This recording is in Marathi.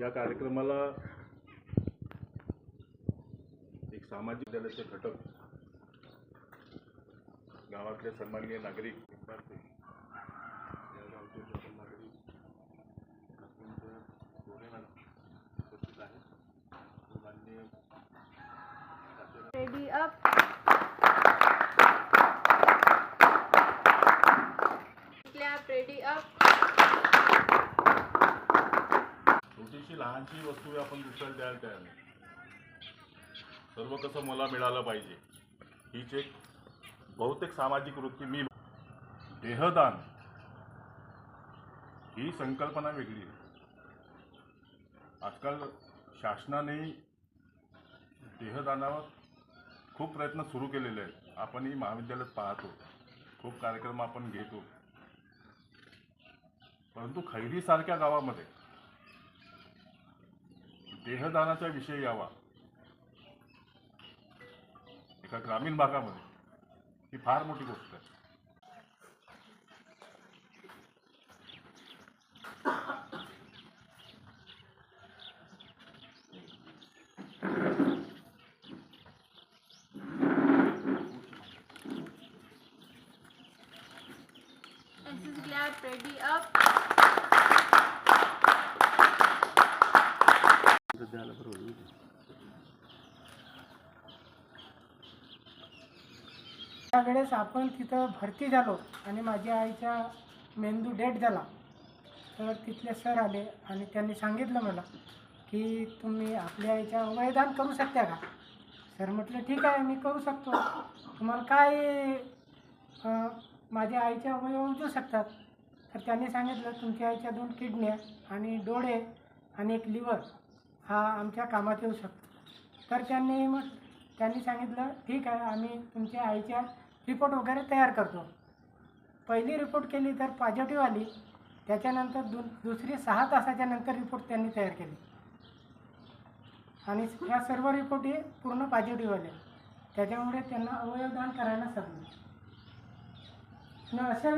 या कार्यक्रमाला एक सामाजिक विद्यालयाचे घटक गावातले सन्माननीय नागरिक विद्यार्थी या गावचे सर्व नागरिक अत्यंत प्रेरणादायी उपस्थित आहेत माननीय प्राचार्य Ready up. Clap. Ready up. लहानशी वस्तू आपण दुसऱ्याला द्यायला तयार नाही सर्व कसं मला मिळालं पाहिजे. हीच एक बहुतेक सामाजिक वृत्ती मी देहदान. ही संकल्पना वेगळी आहे. आजकाल शासनाने देहदानावर खूप प्रयत्न सुरू केलेले आहेत. आपणही महाविद्यालयात पाहतो. खूप कार्यक्रम आपण घेतो. परंतु खैरीसारख्या गावामध्ये देहदानाचा विषय यावा एका ग्रामीण भागामध्ये ही फार मोठी गोष्ट आहे This is. Ready up. त्यावेळेस आपण तिथं भरती झालो आणि माझ्या आईचा मेंदू डेट झाला. तर तिथले सर आले आणि त्यांनी सांगितलं मला की तुम्ही आपल्या आईच्या वयदान करू शकता का? सर म्हटलं ठीक आहे मी करू शकतो. तुम्हाला काय माझ्या आईच्या अवयव उजू शकतात? तर त्यांनी सांगितलं तुमच्या आईच्या दोन किडन्या आणि डोळे आणि एक लिव्हर हा आमच्या कामात येऊ शकतो. तर त्यांनी मग त्यांनी सांगितलं ठीक आहे आम्ही तुमच्या आईच्या रिपोर्ट वगैरे तयार करतो. पहिली रिपोर्ट केली तर पॉझिटिव्ह आली. त्याच्यानंतर दु दुसरी सहा तासाच्या नंतर रिपोर्ट त्यांनी तयार केली. आणि ह्या सर्व रिपोर्ट हे पूर्ण पॉझिटिव्ह आले. त्याच्यामुळे त्यांना अवयवदान करायला सांगितलं. न अशा